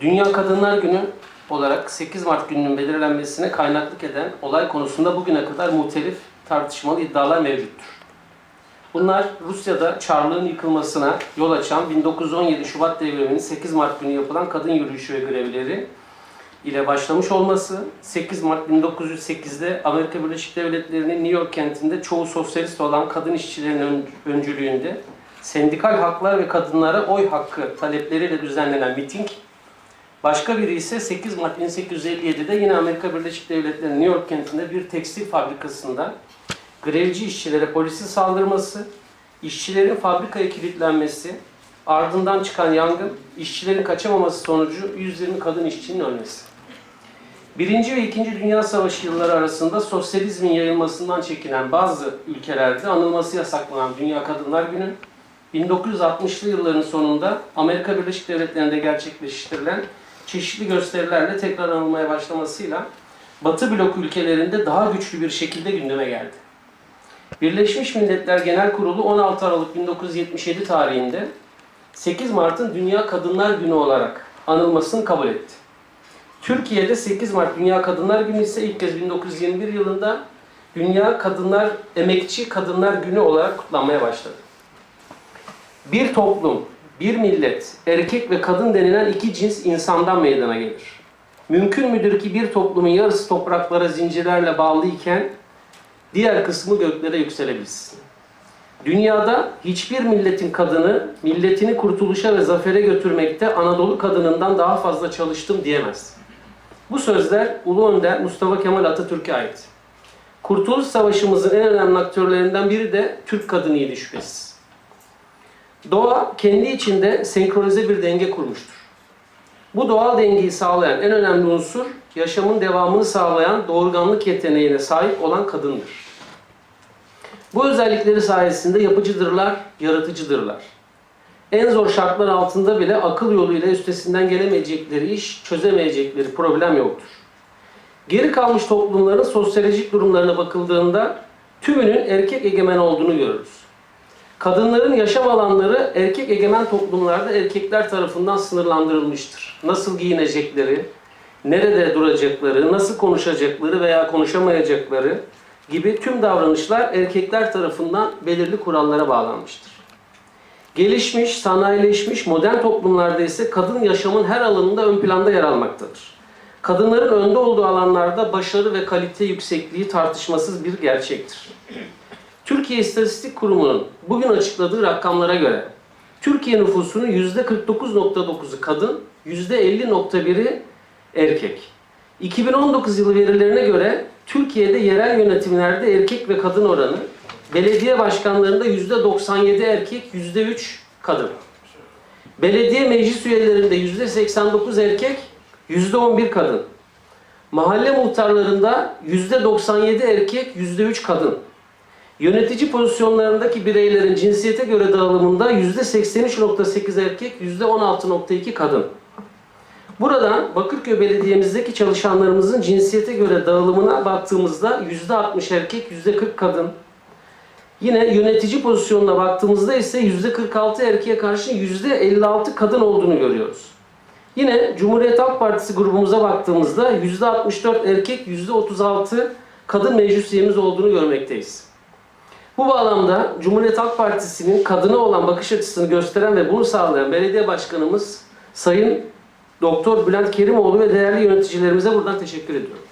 Dünya Kadınlar Günü olarak 8 Mart gününün belirlenmesine kaynaklık eden olay konusunda bugüne kadar muhtelif tartışmalı iddialar mevcuttur. Bunlar Rusya'da Çarlığın yıkılmasına yol açan 1917 Şubat devriminin 8 Mart günü yapılan kadın yürüyüşü ve grevleri ile başlamış olması, 8 Mart 1908'de Amerika Birleşik Devletleri'nin New York kentinde çoğu sosyalist olan kadın işçilerin ön- öncülüğünde sendikal haklar ve kadınlara oy hakkı talepleriyle düzenlenen miting, başka biri ise 8 Mart 1857'de yine Amerika Birleşik Devletleri'nin New York kentinde bir tekstil fabrikasında grevci işçilere polisin saldırması, işçilerin fabrikaya kilitlenmesi, ardından çıkan yangın, işçilerin kaçamaması sonucu 120 kadın işçinin ölmesi. Birinci ve İkinci Dünya Savaşı yılları arasında sosyalizmin yayılmasından çekinen bazı ülkelerde anılması yasaklanan Dünya Kadınlar Günü, 1960'lı yılların sonunda Amerika Birleşik Devletleri'nde gerçekleştirilen çeşitli gösterilerle tekrar anılmaya başlamasıyla Batı blok ülkelerinde daha güçlü bir şekilde gündeme geldi. Birleşmiş Milletler Genel Kurulu 16 Aralık 1977 tarihinde 8 Mart'ın Dünya Kadınlar Günü olarak anılmasını kabul etti. Türkiye'de 8 Mart Dünya Kadınlar Günü ise ilk kez 1921 yılında Dünya Kadınlar Emekçi Kadınlar Günü olarak kutlanmaya başladı. Bir toplum, bir millet, erkek ve kadın denilen iki cins insandan meydana gelir. Mümkün müdür ki bir toplumun yarısı topraklara zincirlerle bağlı iken diğer kısmı göklere yükselebilsin. Dünyada hiçbir milletin kadını milletini kurtuluşa ve zafere götürmekte Anadolu kadınından daha fazla çalıştım diyemez. Bu sözler Ulu Önder Mustafa Kemal Atatürk'e ait. Kurtuluş Savaşımızın en önemli aktörlerinden biri de Türk kadınıydı şüphesiz. Doğa kendi içinde senkronize bir denge kurmuştur. Bu doğal dengeyi sağlayan en önemli unsur yaşamın devamını sağlayan doğurganlık yeteneğine sahip olan kadındır. Bu özellikleri sayesinde yapıcıdırlar, yaratıcıdırlar. En zor şartlar altında bile akıl yoluyla üstesinden gelemeyecekleri iş, çözemeyecekleri problem yoktur. Geri kalmış toplumların sosyolojik durumlarına bakıldığında tümünün erkek egemen olduğunu görürüz. Kadınların yaşam alanları erkek egemen toplumlarda erkekler tarafından sınırlandırılmıştır. Nasıl giyinecekleri, nerede duracakları, nasıl konuşacakları veya konuşamayacakları gibi tüm davranışlar erkekler tarafından belirli kurallara bağlanmıştır. Gelişmiş, sanayileşmiş modern toplumlarda ise kadın yaşamın her alanında ön planda yer almaktadır. Kadınların önde olduğu alanlarda başarı ve kalite yüksekliği tartışmasız bir gerçektir. Türkiye İstatistik Kurumu'nun bugün açıkladığı rakamlara göre Türkiye nüfusunun %49.9'u kadın, %50.1'i erkek. 2019 yılı verilerine göre Türkiye'de yerel yönetimlerde erkek ve kadın oranı belediye başkanlarında %97 erkek, %3 kadın. Belediye meclis üyelerinde %89 erkek, %11 kadın. Mahalle muhtarlarında %97 erkek, %3 kadın. Yönetici pozisyonlarındaki bireylerin cinsiyete göre dağılımında %83.8 erkek, %16.2 kadın. Buradan Bakırköy Belediye'mizdeki çalışanlarımızın cinsiyete göre dağılımına baktığımızda %60 erkek, %40 kadın. Yine yönetici pozisyonuna baktığımızda ise %46 erkeğe karşı %56 kadın olduğunu görüyoruz. Yine Cumhuriyet Halk Partisi grubumuza baktığımızda %64 erkek, %36 kadın meclis üyemiz olduğunu görmekteyiz. Bu bağlamda Cumhuriyet Halk Partisi'nin kadına olan bakış açısını gösteren ve bunu sağlayan belediye başkanımız Sayın Doktor Bülent Kerimoğlu ve değerli yöneticilerimize buradan teşekkür ediyorum.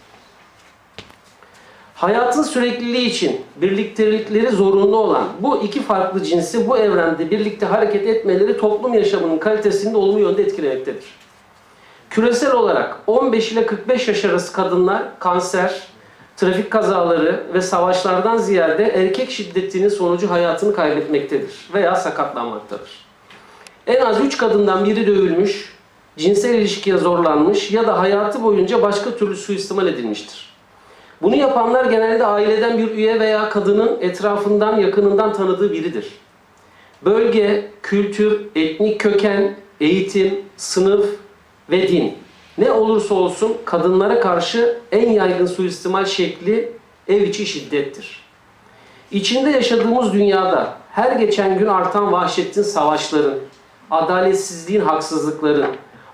Hayatın sürekliliği için birliktelikleri zorunlu olan bu iki farklı cinsi bu evrende birlikte hareket etmeleri toplum yaşamının kalitesini de olumlu yönde etkilemektedir. Küresel olarak 15 ile 45 yaş arası kadınlar kanser, trafik kazaları ve savaşlardan ziyade erkek şiddetinin sonucu hayatını kaybetmektedir veya sakatlanmaktadır. En az 3 kadından biri dövülmüş, cinsel ilişkiye zorlanmış ya da hayatı boyunca başka türlü suistimal edilmiştir. Bunu yapanlar genelde aileden bir üye veya kadının etrafından, yakınından tanıdığı biridir. Bölge, kültür, etnik köken, eğitim, sınıf ve din ne olursa olsun kadınlara karşı en yaygın suistimal şekli ev içi şiddettir. İçinde yaşadığımız dünyada her geçen gün artan vahşetin savaşların, adaletsizliğin haksızlıkların,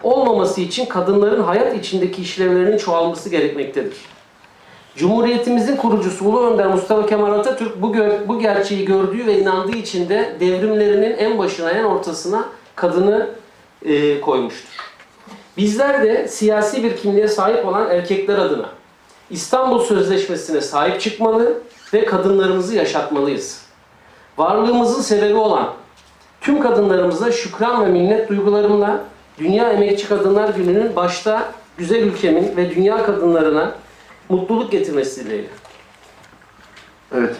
olmaması için kadınların hayat içindeki işlevlerinin çoğalması gerekmektedir. Cumhuriyetimizin kurucusu Ulu Önder Mustafa Kemal Atatürk bu, gö- bu gerçeği gördüğü ve inandığı için de devrimlerinin en başına, en ortasına kadını e, koymuştur. Bizler de siyasi bir kimliğe sahip olan erkekler adına İstanbul Sözleşmesi'ne sahip çıkmalı ve kadınlarımızı yaşatmalıyız. Varlığımızın sebebi olan tüm kadınlarımıza şükran ve minnet duygularımla Dünya Emekçi Kadınlar Günü'nün başta güzel ülkemin ve dünya kadınlarına mutluluk getirmesi dileğiyle. Evet.